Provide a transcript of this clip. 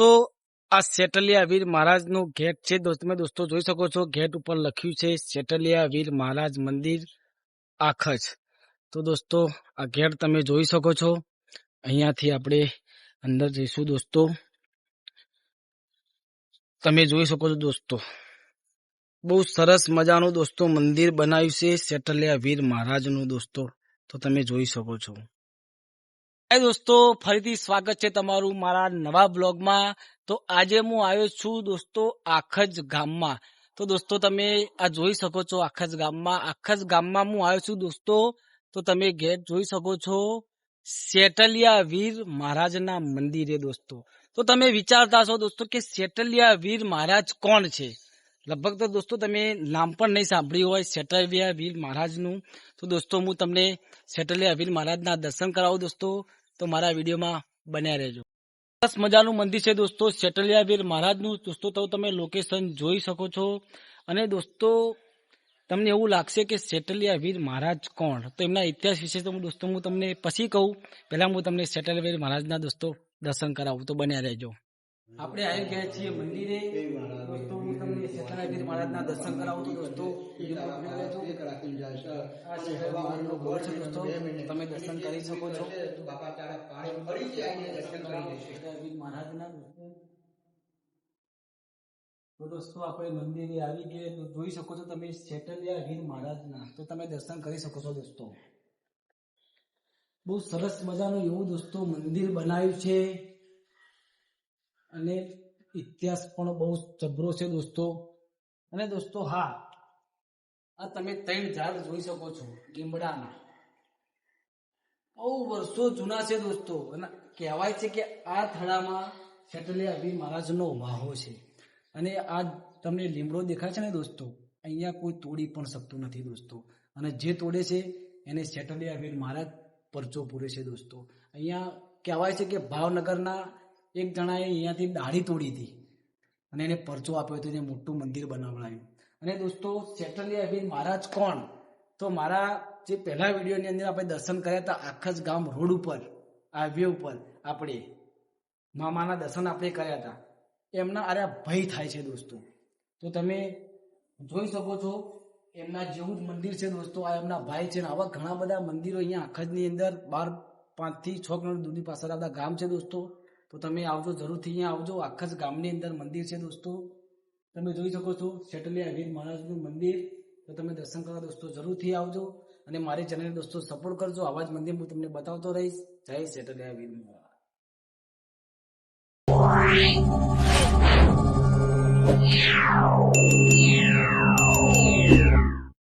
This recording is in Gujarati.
દોસ્તો આ સેટલિયા વીર મહારાજનું ગેટ છે. દોસ્તો, તમે દોસ્તો જોઈ શકો છો ગેટ ઉપર લખ્યું છે સેટલિયા વીર મહારાજ મંદિર આખજ. તો દોસ્તો, આ ગેટ તમે જોઈ શકો છો. અહીંયાથી આપણે અંદર જઈશું દોસ્તો. તમે જોઈ શકો છો દોસ્તો. બહુ સરસ મજાનું દોસ્તો મંદિર બનાવ્યું છે સેટલિયા વીર મહારાજનું દોસ્તો. તો તમે જોઈ શકો છો. હાય દોસ્તો, ફરીથી સ્વાગત છે તમારું મારા નવા બ્લોગમાં. તો આજે હું આવ્યો છું દોસ્તો આખજ ગામમાં. તો દોસ્તો, તમે આ જોઈ શકો છો આખજ ગામમાં. આખજ ગામમાં હું આવ્યો છું દોસ્તો. તો તમે ગેટ જોઈ શકો છો સેટલિયા વીર મહારાજના મંદિરે દોસ્તો. તો તમે વિચારતા છો દોસ્તો કે સેટલિયા વીર મહારાજ કોણ છે? લગભગ તો દોસ્તો તમે નામ પણ નહીં સાંભળ્યું હોય સેટલિયા વીર મહારાજનું. તો દોસ્તો, હું તમને સેટલિયા વીર મહારાજના દર્શન કરાવું દોસ્તો. તો મારા વિડીયોમાં બન્યા રહેજો. સરસ મજાનું મંદિર છે દોસ્તો. સેટલિયાવીર મહારાજનું. દોસ્તો, તો તમે લોકેશન જોઈ શકો છો. અને દોસ્તો, તમને એવું લાગશે કે શેટલિયાવીર મહારાજ કોણ? તો એમના ઇતિહાસ વિશે તો હું દોસ્તો, હું તમને પછી કહું. પહેલા હું તમને સેટલિયાવીર મહારાજના દોસ્તો દર્શન કરાવું. તો બન્યા રહેજો. આપણે આવી ગયા છીએ મંદિરે. દોસ્તો હું તમને વીર મહારાજના દર્શન કરાવું દોસ્તો છે. દોસ્તો તમે દર્શન કરી શકો છો. મહારાજના તો દોસ્તો આપણે મંદિરે આવી ગયા. તો જોઈ શકો છો તમે સેટલિયા વીર મહારાજના. તો તમે દર્શન કરી શકો છો દોસ્તો. બહુ સરસ મજાનું એવું દોસ્તો મંદિર બનાવ્યું છે. અને ઇતિહાસ પણ બહુ જબરો છે દોસ્તો. અને દોસ્તો હા, આ તમે ત્રણ ઝાડ જોઈ શકો છો લીમડાના બહુ વર્ષો જૂના છે દોસ્તો. અને કહેવાય છે કે આ થડામાં સેટલિયા વીર મહારાજનો વાહો છે. અને આ તમને લીમડો દેખાય છે ને દોસ્તો? અહીંયા કોઈ તોડી પણ શકતું નથી દોસ્તો. અને જે તોડે છે, એને સેટલિયા વીર મહારાજ પરચો પૂરે છે દોસ્તો. અહીંયા કહેવાય છે કે ભાવનગરના એક જણાએ અહીંયાથી દાઢી તોડી હતી. અને એને પરચો આપ્યો હતો એને મોટું મંદિર બનાવડાયું. અને દોસ્તો સેટલિયા વીર મહારાજ કોણ? તો મારા જે પહેલા વિડીયોની અંદર આપણે દર્શન કર્યા હતા, આખા ગામ રોડ ઉપર, હાઈવે ઉપર આપણે, મામાના દર્શન આપણે કર્યા હતા. એમના અરે ભય થાય છે દોસ્તો. તો તમે જોઈ શકો છો, એમના જેવું જ મંદિર છે દોસ્તો, આ એમના ભાઈ છે આવા ઘણા બધા મંદિરો અહીંયા આખજની અંદર બાર પાંચથી છ કિલોમીટર દૂરની પાછળ આવતા ગામ છે દોસ્તો. તો તમે આવજો, જરૂરથી અહીંયા આવજો. આખા જ ગામની અંદર મંદિર છે દોસ્તો. તમે જોઈ શકો છો સેટલિયા વીર મહારાજનું મંદિર. તો તમે દર્શન કરવા દોસ્તો જરૂરથી આવજો. અને મારી ચેનલને દોસ્તો સપોર્ટ કરજો. આવા જ મંદિર હું તમને બતાવતો રહીશ. જય સેટલિયા વીર મહારાજ.